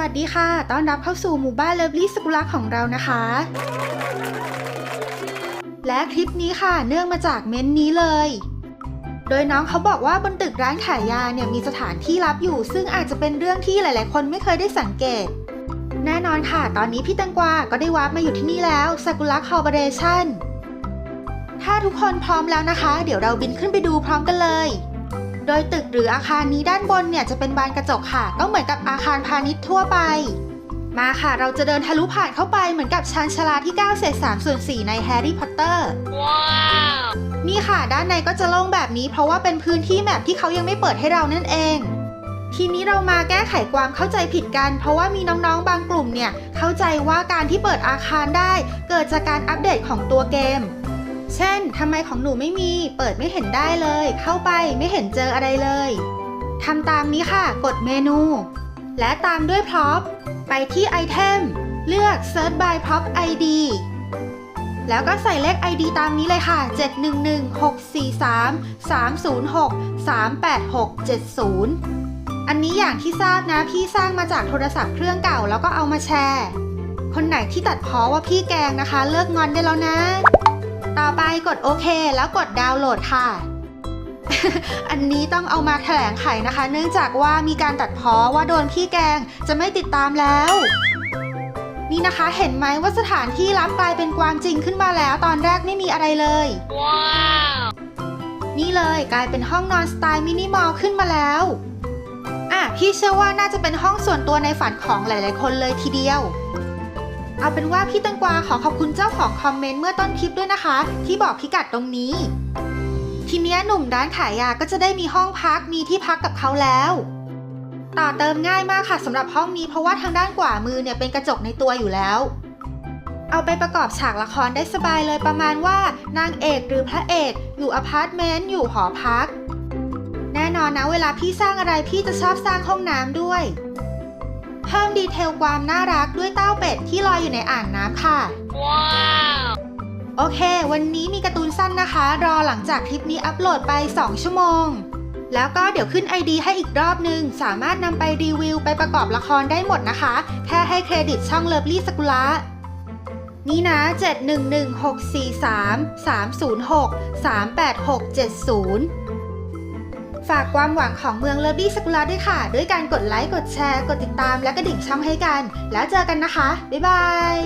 วัสดีค่ะ ต้อนรับเข้าสู่หมู่บ้านเลิฟลี่สกุลักของเรานะคะ และคลิปนี้ค่ะ เนื่องมาจากเม้นต์นี้เลย โดยน้องเขาบอกว่าบนตึกร้านขายยาเนี่ยมีสถานที่ลับอยู่ ซึ่งอาจจะเป็นเรื่องที่หลาย ๆ คนไม่เคยได้สังเกต แน่นอนค่ะ ตอนนี้พี่ตังกวาก็ได้วาร์ปมาอยู่ที่นี่แล้วสกุลักคอร์ปอเรชั่นถ้าทุกคนพร้อมแล้วนะคะ เดี๋ยวเราบินขึ้นไปดูพร้อมกันเลย โดยตึกหรืออาคารนี้ด้านบนเนี่ยจะเป็นบานกระจกค่ะ ก็เหมือนกับอาคารพาณิชย์ทั่วไป มาค่ะ เราจะเดินทะลุผ่านเข้าไปเหมือนกับชานชาลาที่9เศษ3ส่วน4ในแฮร์รี่พอตเตอร์นี่ค่ะ ด้านในก็จะโล่งแบบนี้ เพราะว่าเป็นพื้นที่แมปที่เขายังไม่เปิดให้เรานั่นเองทีนี้เรามาแก้ไขความเข้าใจผิดกัน เพราะว่ามีน้องๆ บางกลุ่มเนี่ย เข้าใจว่าการที่เปิดอาคารได้ เกิดจากการอัปเดตของตัวเกม เช่น ทำไมของหนูไม่มี เปิดไม่เห็นได้เลย เข้าไปไม่เห็นเจออะไรเลย ทำตามนี้ค่ะ กดเมนู และตามด้วยพร็อพไปที่ไอเทมเลือก Search by Prop ID แล้วก็ใส่เลข ID ตามนี้เลยค่ะ 711-643-306-386-70 อันนี้อย่างที่ทราบนะพี่สร้างมาจากโทรศัพท์เครื่องเก่าแล้วก็เอามาแชร์ คนไหนที่ตัดพ้อว่าพี่แกงนะคะ เลิกงอนได้แล้วนะ กดโอเค แล้วกดดาวน์โหลดค่ะ อันนี้ต้องเอามาแถลงไขนะคะ เนื่องจากว่ามีการตัดพ้อว่าโดนพี่แกงจะไม่ติดตามแล้ว นี่นะคะเห็นไหมว่าสถานที่ลับกลายเป็นความจริงขึ้นมาแล้ว ตอนแรกไม่มีอะไรเลย ว้าวนี่เลยกลายเป็นห้องนอนสไตล์มินิมอลขึ้นมาแล้วอะพี่เชื่อว่าน่าจะเป็นห้องส่วนตัวในฝันของหลาย ๆ คนเลยทีเดียว เอาเป็นว่าพี่ตังกวาขอขอบคุณเจ้าของคอมเมนต์เมื่อต้นคลิปด้วยนะคะ ที่บอกพิกัดตรงนี้ ทีเนี้ยหนุ่มร้านขายยาก็จะได้มีห้องพักมีที่พักกับเขาแล้ว ต่อเติมง่ายมากค่ะสำหรับห้องนี้เพราะว่าทางด้านขวามือเนี่ยเป็นกระจกในตัวอยู่แล้ว เอาไปประกอบฉากละครได้สบายเลยประมาณว่านางเอกหรือพระเอกอยู่อพาร์ตเมนต์อยู่หอพัก แน่นอนนะเวลาพี่สร้างอะไรพี่จะชอบสร้างห้องน้ำด้วย เพิ่มดีเทลความน่ารักด้วยเต้าเป็ดที่ลอยอยู่ในอ่างน้ำค่ะโอเค วันนี้มีการ์ตูนสั้นนะคะ รอหลังจากคลิปนี้อัปโหลดไป 2 ชั่วโมง แล้วก็เดี๋ยวขึ้น ID ให้อีกรอบนึง สามารถนำไปรีวิวไปประกอบละครได้หมดนะคะ แค่ให้เครดิตช่องเลิฟลี่สกุละนี่นะ 711-643-306-386-70 ฝากความหวังของเมืองเลิฟลี่สกุละด้วยค่ะ ด้วยการกดไลค์ กดแชร์ กดติดตามและกระดิ่งช่องให้กัน แล้วเจอกันนะคะ บ๊ายบาย